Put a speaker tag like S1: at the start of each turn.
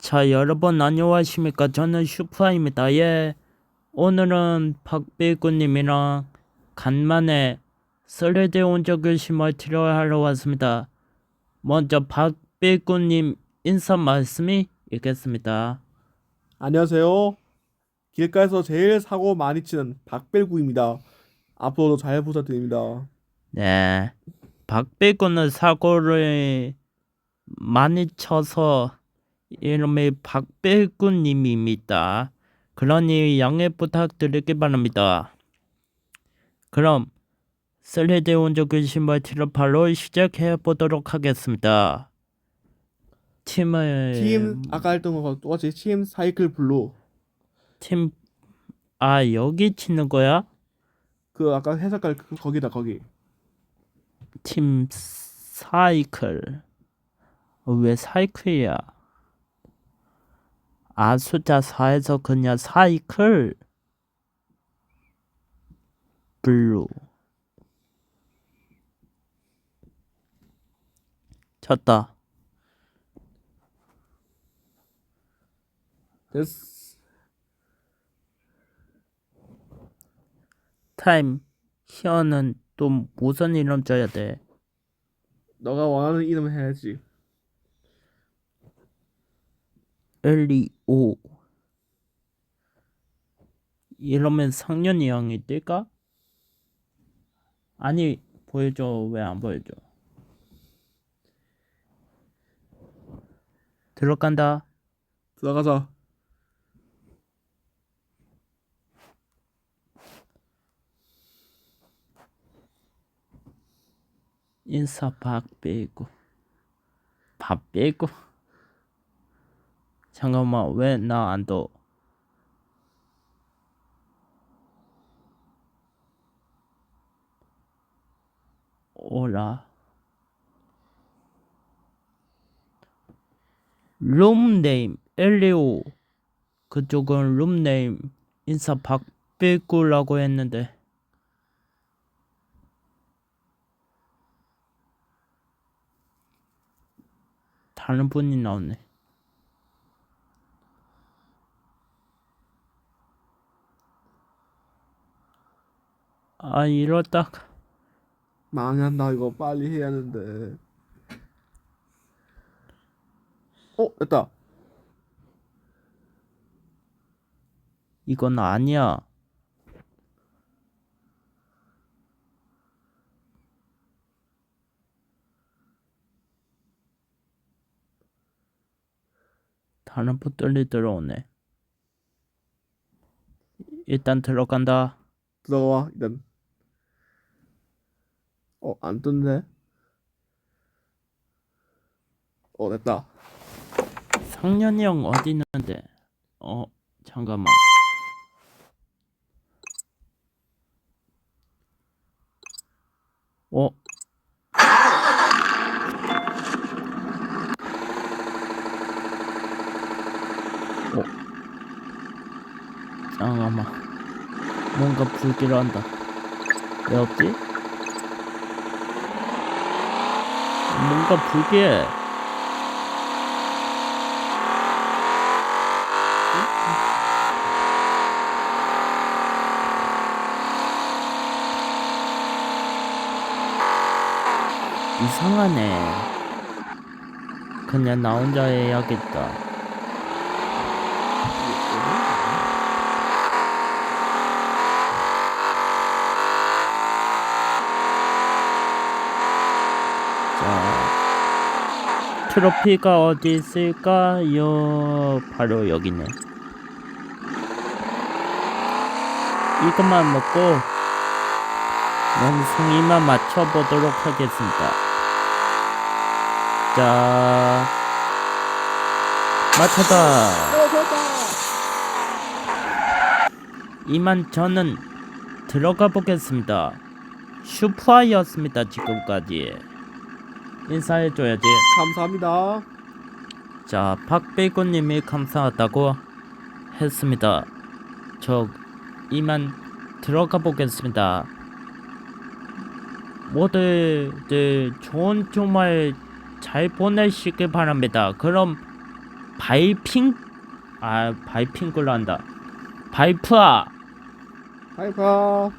S1: 자, 여러분 안녕하십니까? 저는 슈퍼입니다. 예. 오늘은 박배구님이랑 간만에 설레대 온적을 멀티를 하러 왔습니다. 먼저 박배구님 인사 말씀이 있겠습니다.
S2: 안녕하세요. 길가에서 제일 사고 많이 치는 박벨구입니다. 앞으로도 잘 부탁드립니다.
S1: 네. 박배구는 사고를 많이 쳐서 이름이 박배구님입니다. 그러니 양해 부탁드리기 바랍니다. 그럼 슬레드 온적을 멀티를 바로 시작해 보도록 하겠습니다. 팀을
S2: 팀 아까 했던 거와 똑같이 팀 사이클 블루
S1: 팀, 아, 여기 치는 거야?
S2: 그 아까 해석할 그 거기다 거기
S1: 팀 사이클. 어, 왜 사이클이야? 아, 숫자 4에서 그냥 사이클. 블루. 쳤다.
S2: 됐어.
S1: 타임. 히어는 또 무슨 이름 줘야 돼?
S2: 너가 원하는 이름 해야지.
S1: 1, 2, 5 이러면 상년 이 형이 뜰까? 아니 보여줘. 왜 안 보여줘? 들어간다.
S2: 들어가자.
S1: 인사 박 빼고 밥 빼고 잠깐만 왜 나 안 떠? 오라 룸네임 엘리오 그쪽은 룸네임 인사 박배구라고 했는데 다른 분이 나오네. 아 이러다
S2: 망한다 이거 빨리 해야 하는데. 어 됐다.
S1: 이건 아니야. 다른 분들이 들어오네. 일단 들어간다.
S2: 들어가 일단. 어안 떴네. 어 됐다.
S1: 상년이 형 어디 있는데? 어 잠깐만. 어? 어? 잠깐만. 뭔가 불길을 한다. 왜 없지? 뭔가 불길해. 이상하네. 그냥 나 혼자 해야겠다. 자, 트로피가 어디 있을까요? 바로 여기네. 이것만 먹고 원숭이만 맞춰보도록 하겠습니다. 자,
S2: 됐다.
S1: 이만 저는 들어가 보겠습니다. 슈퍼였습니다, 지금까지. 인사해줘야지.
S2: 감사합니다.
S1: 자, 박배구님이 감사하다고 했습니다. 저 이만 들어가 보겠습니다. 모두들 좋은 주말 잘 보내시길 바랍니다. 그럼 바이핑 아 바이핑클로 한다 바이프아
S2: 하이파.